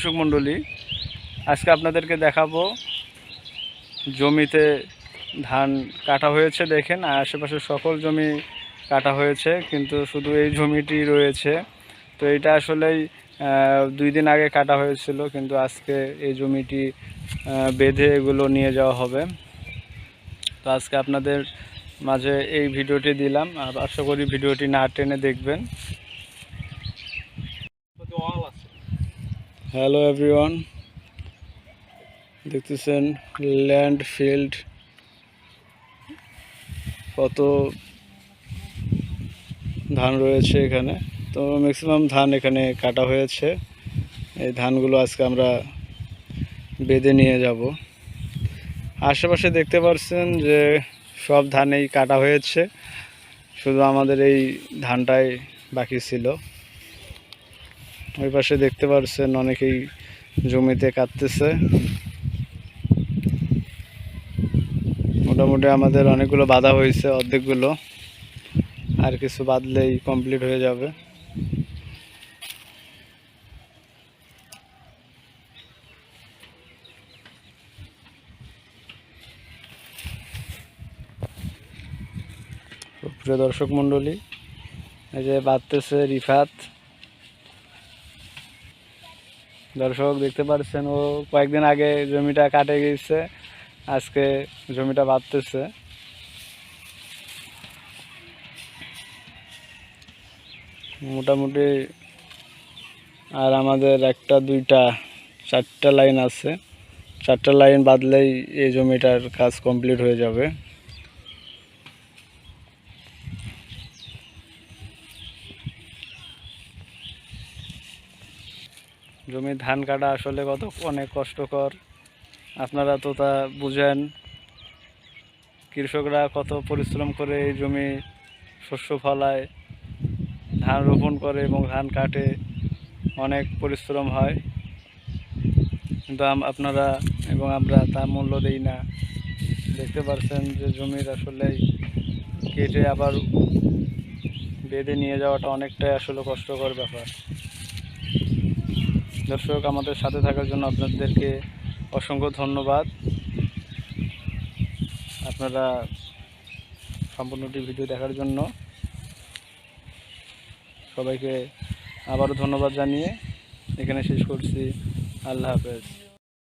দর্শক মণ্ডলী, আজকে আপনাদেরকে দেখাবো জমিতে ধান কাটা হয়েছে দেখেন, আর আশেপাশে সকল জমি কাটা হয়েছে, কিন্তু শুধু এই জমিটি রয়েছে। তো এটা আসলেই দুই দিন আগে কাটা হয়েছিল, কিন্তু আজকে এই জমিটি বেঁধে এগুলো নিয়ে যাওয়া হবে। তো আজকে আপনাদের মাঝে এই ভিডিওটি দিলাম, আর আশা করি ভিডিওটি না টেনে দেখবেন। হ্যালো এভরিওয়ান দেখতেছেন ল্যান্ড ফিল্ড কত ধান রয়েছে এখানে। তো ম্যাক্সিমাম ধান এখানে কাটা হয়েছে। এই ধানগুলো আজকে আমরা বেঁধে নিয়ে যাব। আশেপাশে দেখতে পাচ্ছেন যে সব ধানেই কাটা হয়েছে। শুধু আমাদের এই ধানটাই বাকি ছিল। ওই পাশে দেখতে পারছেন অনেকেই জমিতে কাটতেছে। মোটামুটি আমাদের অনেকগুলো বাধা হয়েছে, অর্ধেকগুলো। আর কিছু বাদলেই কমপ্লিট হয়ে যাবে। প্রিয় দর্শক মণ্ডলী, এই যে বাঁধতেছে রিফাত। দর্শক দেখতে পাচ্ছেন ও কয়েকদিন আগে জমিটা কাটে গেছে আজকে জমিটা বাঁধতেছে। মোটামুটি আর আমাদের একটা, দুইটা, চারটা লাইন আছে। চারটা লাইন বাদলেই এই জমিটার কাজ কমপ্লিট হয়ে যাবে। জমির ধান কাটা আসলে কত অনেক কষ্টকর। আপনারা তো তা বুঝেন। কৃষকরা কত পরিশ্রম করে এই জমি শস্য ফলায়, ধান রোপণ করে এবং ধান কাটে, অনেক পরিশ্রম হয়। কিন্তু আপনারা এবং আমরা তা মূল্য দেই না। দেখতে পাচ্ছেন যে জমির আসলে কেটে আবার বেঁধে নিয়ে যাওয়াটা অনেকটাই আসলে কষ্টকর ব্যাপার। দর্শক, আমাদের সাথে থাকার জন্য আপনাদেরকে অসংখ্য ধন্যবাদ। আপনারা সম্পূর্ণটি ভিডিও দেখার জন্য সবাইকে আবারও ধন্যবাদ জানিয়ে এখানে শেষ করছি। আল্লাহ হাফেজ।